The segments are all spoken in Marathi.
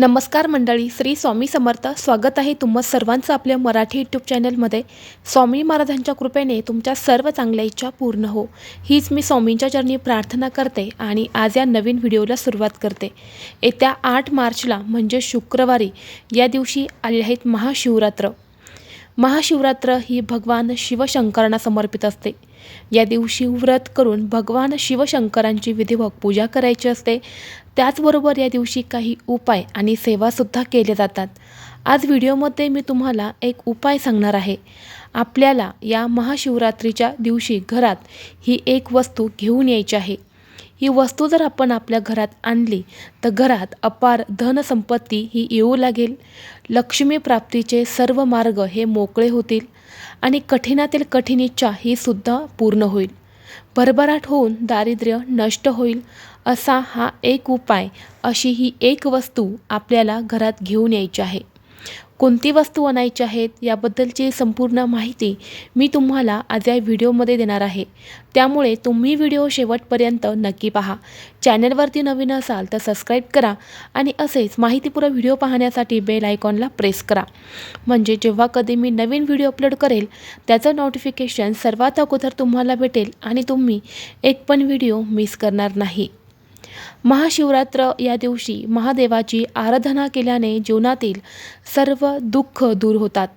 नमस्कार मंडळी श्री स्वामी समर्थ. स्वागत आहे तुम्हा सर्वांचं आपल्या मराठी यूट्यूब चॅनलमध्ये स्वामी महाराजांच्या कृपेने तुमच्या सर्व चांगल्या इच्छा पूर्ण हो. हीच मी स्वामींच्या चरणी प्रार्थना करते आणि आज या नवीन व्हिडिओला सुरुवात करते. येत्या आठ मार्चला म्हणजे शुक्रवारी या दिवशी आले आहेत महाशिवरात्र. महाशिवरात्र ही भगवान शिवशंकरांना समर्पित असते. या दिवशी व्रत करून भगवान शिवशंकरांची विधिवत पूजा करायची असते. त्याचबरोबर या दिवशी काही उपाय आणि सेवासुद्धा केले जातात. आज व्हिडिओमध्ये मी तुम्हाला एक उपाय सांगणार आहे. आपल्याला या महाशिवरात्रीच्या दिवशी घरात ही एक वस्तू घेऊन यायची आहे. ही वस्तू जर आपण आपल्या घरात आणली तर घरात अपार धनसंपत्ती ही येऊ लागेल. लक्ष्मी प्राप्तीचे सर्व मार्ग हे मोकळे होतील आणि कठीणातील कठीण इच्छा ही सुद्धा पूर्ण होईल. भरभराट होऊन दारिद्र्य नष्ट होईल. असा हा एक उपाय अशी ही एक वस्तू आपल्याला घरात घेऊन यायची आहे. कोणती वस्तू आणायची आहेत याबद्दलची संपूर्ण माहिती मी तुम्हाला आज या व्हिडिओमध्ये देणार आहे. त्यामुळे तुम्ही व्हिडिओ शेवटपर्यंत नक्की पहा. चॅनलवरती नवीन असाल तर सबस्क्राईब करा आणि असेच माहितीपूर्ण व्हिडिओ पाहण्यासाठी बेल आयकॉनला प्रेस करा. म्हणजे जेव्हा कधी मी नवीन व्हिडिओ अपलोड करेल त्याचं नोटिफिकेशन सर्वात अगोदर तुम्हाला भेटेल आणि तुम्ही एक पण व्हिडिओ मिस करणार नाही. महाशिवरात्र या दिवशी महादेवाची आराधना केल्याने जीवनातील सर्व दुःख दूर होतात.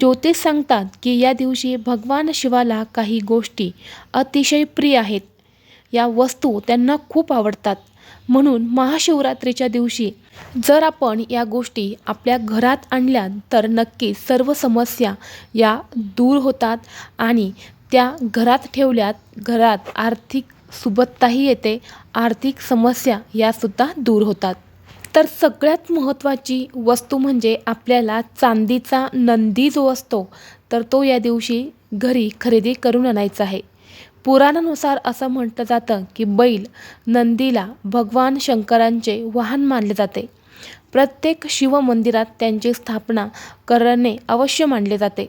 ज्योतिष सांगतात की या दिवशी भगवान शिवाला काही गोष्टी अतिशय प्रिय आहेत. या वस्तू त्यांना खूप आवडतात. म्हणून महाशिवरात्रीच्या दिवशी जर आपण या गोष्टी आपल्या घरात आणल्या तर नक्कीच सर्व समस्या या दूर होतात आणि त्या घरात ठेवल्यात. घरात आर्थिक सुबत्ताही येते आर्थिक समस्या यासुद्धा दूर होतात. तर सगळ्यात महत्त्वाची वस्तू म्हणजे आपल्याला चांदीचा नंदी जो असतो तर तो या दिवशी घरी खरेदी करून आणायचा आहे. पुराणानुसार असं म्हटलं जातं की बैल नंदीला भगवान शंकरांचे वाहन मानले जाते. प्रत्येक शिवमंदिरात त्यांची स्थापना करणे अवश्य मानले जाते.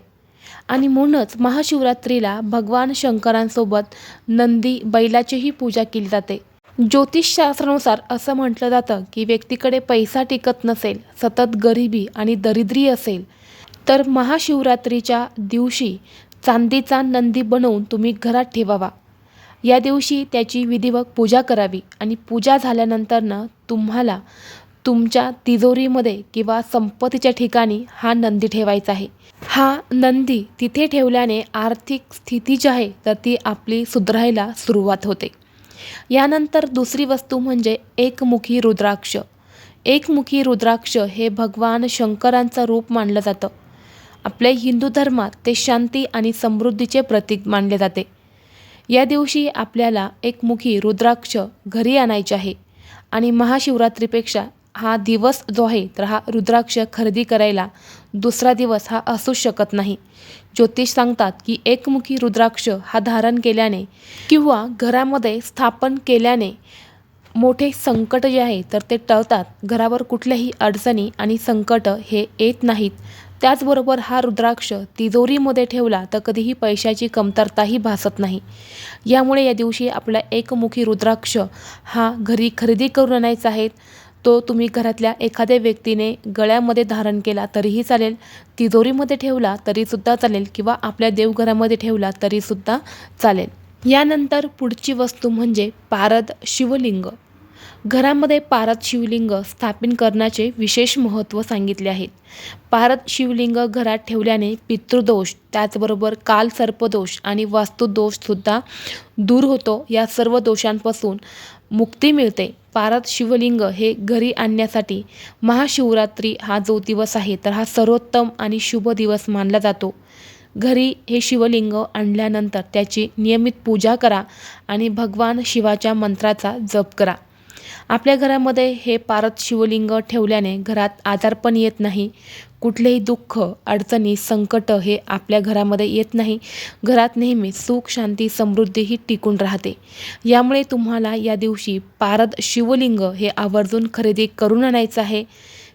आणि म्हणूनच महाशिवरात्रीला भगवान शंकरांसोबत नंदी बैलाचीही पूजा केली जाते. ज्योतिषशास्त्रानुसार असं म्हटलं जातं की व्यक्तीकडे पैसा टिकत नसेल सतत गरिबी आणि दरिद्री असेल तर महाशिवरात्रीच्या दिवशी चांदीचा नंदी बनवून तुम्ही घरात ठेवावा. या दिवशी त्याची विधिवत पूजा करावी आणि पूजा झाल्यानंतरनं तुम्हाला तुमच्या तिजोरीमध्ये किंवा संपत्तीच्या ठिकाणी हा नंदी ठेवायचा आहे. हा नंदी तिथे ठेवल्याने आर्थिक स्थिती जी आहे तर ती आपली सुधारायला सुरुवात होते. यानंतर दुसरी वस्तू म्हणजे एकमुखी रुद्राक्ष. एकमुखी रुद्राक्ष हे भगवान शंकरांचं रूप मानलं जातं. आपल्या हिंदू धर्मात ते शांती आणि समृद्धीचे प्रतीक मानले जाते. या दिवशी आपल्याला एकमुखी रुद्राक्ष घरी आणायचे आहे आणि महाशिवरात्रीपेक्षा हा दिवस जो आहे तर हा रुद्राक्ष खरेदी करायला दुसरा दिवस हा असू शकत नाही. ज्योतिष सांगतात की एकमुखी रुद्राक्ष हा धारण केल्याने किंवा घरामध्ये स्थापन केल्याने मोठे संकट जे आहे तर ते टळतात. घरावर कुठल्याही अडचणी आणि संकट हे येत नाहीत. त्याचबरोबर हा रुद्राक्ष तिजोरीमध्ये ठेवला तर कधीही पैशाची कमतरताही भासत नाही. यामुळे या दिवशी आपला एकमुखी रुद्राक्ष हा घरी खरेदी करून आणायचा आहे. तो तुम्ही घरातल्या एखाद्या व्यक्तीने गळ्यामध्ये धारण केला तरीही चालेल तिजोरीमध्ये ठेवला तरीसुद्धा चालेल किंवा आपल्या देवघरामध्ये ठेवला तरीसुद्धा चालेल. यानंतर पुढची वस्तू म्हणजे पारद शिवलिंग. घरामध्ये पारद शिवलिंग स्थापित करण्याचे विशेष महत्त्व सांगितले आहेत पारद शिवलिंग घरात ठेवल्याने पितृदोष त्याचबरोबर काल सर्पदोष आणि वास्तुदोषसुद्धा दूर होतो. या सर्व दोषांपासून मुक्ती मिळते. पारद शिवलिंग हे घरी आणण्यासाठी महाशिवरात्री हा जो दिवस आहे तर हा सर्वोत्तम आणि शुभ दिवस मानला जातो. घरी हे शिवलिंग आणल्यानंतर त्याची नियमित पूजा करा आणि भगवान शिवाच्या मंत्राचा जप करा. आपल्या घरामध्ये हे पारद शिवलिंग ठेवल्याने घरात आजारपण येत नाही. कुठलेही दुःख अडचणी संकट हे आपल्या घरामध्ये येत नाही. घरात नेहमी सुख शांती समृद्धी ही टिकून राहते. यामुळे तुम्हाला या दिवशी पारद शिवलिंग हे आवर्जून खरेदी करून आणायचं आहे.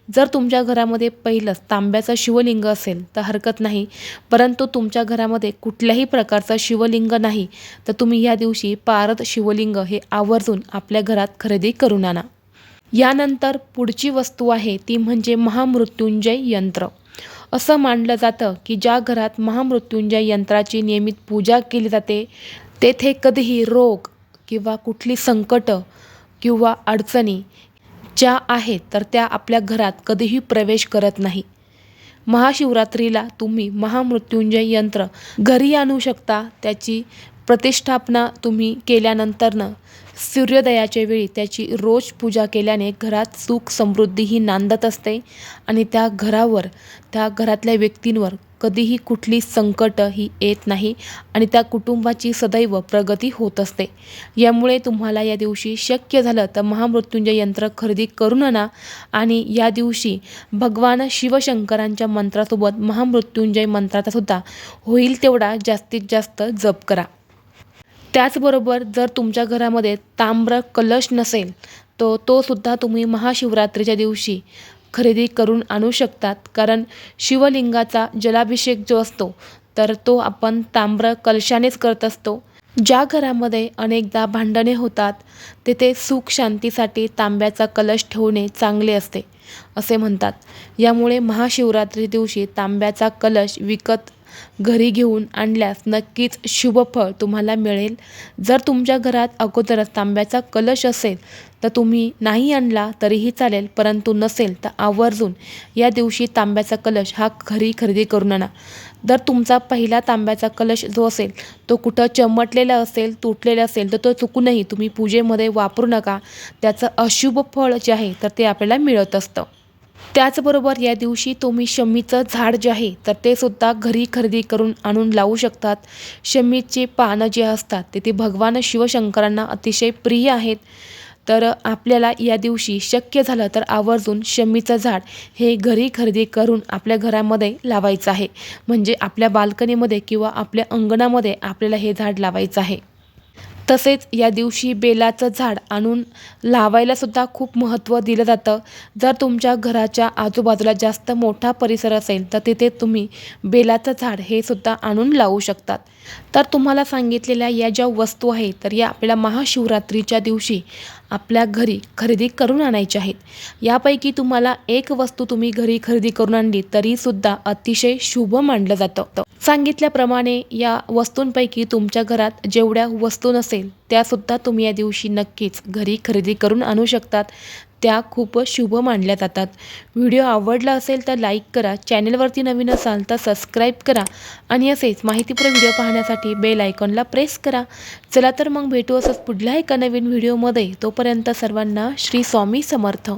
जर तुमच्या घरामध्ये पहिलंच तांब्याचं शिवलिंग असेल तर हरकत नाही. परंतु तुमच्या घरामध्ये कुठल्याही प्रकारचं शिवलिंग नाही तर तुम्ही या दिवशी पारद शिवलिंग हे आवर्जून आपल्या घरात खरेदी करून आणा. यानंतर पुढची वस्तू आहे ती म्हणजे महामृत्युंजय यंत्र. असं मानलं जातं की ज्या घरात महामृत्युंजय यंत्राची नियमित पूजा केली जाते तेथे कधीही रोग किंवा कुठली संकटं किंवा अडचणी ज्या आहेत तर त्या आपल्या घरात कधीही प्रवेश करत नाही. महाशिवरात्रीला तुम्ही महामृत्युंजय यंत्र घरी आणू शकता. त्याची प्रतिष्ठापना तुम्ही केल्यानंतरनं सूर्योदयाच्या वेळी त्याची रोज पूजा केल्याने घरात सुख समृद्धी ही नांदत असते आणि त्या घरावर त्या घरातल्या व्यक्तींवर कधीही कुठली संकटं ही येत नाही आणि त्या कुटुंबाची सदैव प्रगती होत असते. यामुळे तुम्हाला या दिवशी शक्य झालं तर महामृत्युंजय यंत्र खरेदी करून आणा आणि या दिवशी भगवान शिवशंकरांच्या मंत्रासोबत महामृत्युंजय मंत्राचा सुद्धा होईल तेवढा जास्तीत जास्त जप करा. त्याचबरोबर जर तुमच्या घरामध्ये ताम्र कलश नसेल तो तो सुद्धा तुम्ही महाशिवरात्रीच्या दिवशी खरेदी करून आणू शकतात. कारण शिवलिंगाचा जलाभिषेक जो असतो तर तो आपण ताम्र कलशानेच करत असतो. ज्या घरामध्ये अनेकदा भांडणे होतात तेथे सुख शांतीसाठी तांब्याचा कलश ठेवणे चांगले असते असे म्हणतात. यामुळे महाशिवरात्री दिवशी तांब्याचा कलश विकत घरी घेऊन आणल्यास नक्कीच शुभ फळ तुम्हाला मिळेल. जर तुमच्या घरात अगोदरच तांब्याचा कलश असेल तर तुम्ही नाही आणला तरीही चालेल परंतु नसेल तर आवर्जून या दिवशी तांब्याचा कलश हा घरी खरेदी करून आणा जर तुमचा पहिला तांब्याचा कलश जो असेल तो कुठं चमटलेला असेल तुटलेला असेल तर तो चुकूनही तुम्ही पूजेमध्ये वापरू नका. त्याचं अशुभ फळ जे आहे तर ते आपल्याला मिळत असतं. त्याचबरोबर या दिवशी तुम्ही शमीचं झाड जे आहे तर ते सुद्धा घरी खरेदी करून आणून लावू शकतात. शमीचे पानं जे असतात ते ते भगवान शिवशंकरांना अतिशय प्रिय आहेत. तर आपल्याला या दिवशी शक्य झालं तर आवर्जून शमीचं झाड हे घरी खरेदी करून आपल्या घरामध्ये लावायचं आहे. म्हणजे आपल्या बाल्कनीमध्ये किंवा आपल्या अंगणामध्ये आपल्याला हे झाड लावायचं आहे. तसेच या दिवशी बेलाचं झाड आणून लावायला सुद्धा खूप महत्त्व दिलं जातं. जर तुमच्या घराच्या आजूबाजूला जास्त मोठा परिसर असेल तर तिथे तुम्ही बेलाचं झाड हे सुद्धा आणून लावू शकतात. तर तुम्हाला सांगितलेल्या या ज्या वस्तू आहेत तर या आपल्याला महाशिवरात्रीच्या दिवशी आपल्या घरी खरेदी करून आणायच्या आहेत. यापैकी तुम्हाला एक वस्तू तुम्ही घरी खरेदी करून आणली तरीसुद्धा अतिशय शुभ मानलं जातं. सांगितल्याप्रमाणे या वस्तूंपैकी तुमच्या घरात जेवढ्या वस्तू नसेल त्यासुद्धा तुम्ही या दिवशी नक्कीच घरी खरेदी करून आणू शकतात. त्या खूप शुभ मानल्या जातात. व्हिडिओ आवडला असेल तर लाईक करा चॅनलवरती नवीन असाल तर सबस्क्राईब करा आणि असेच माहितीपूर्ण व्हिडिओ पाहण्यासाठी बेल आयकॉनला प्रेस करा. चला तर मग भेटू असंच पुढल्या एका नवीन व्हिडिओमध्ये. तोपर्यंत सर्वांना श्री स्वामी समर्थ.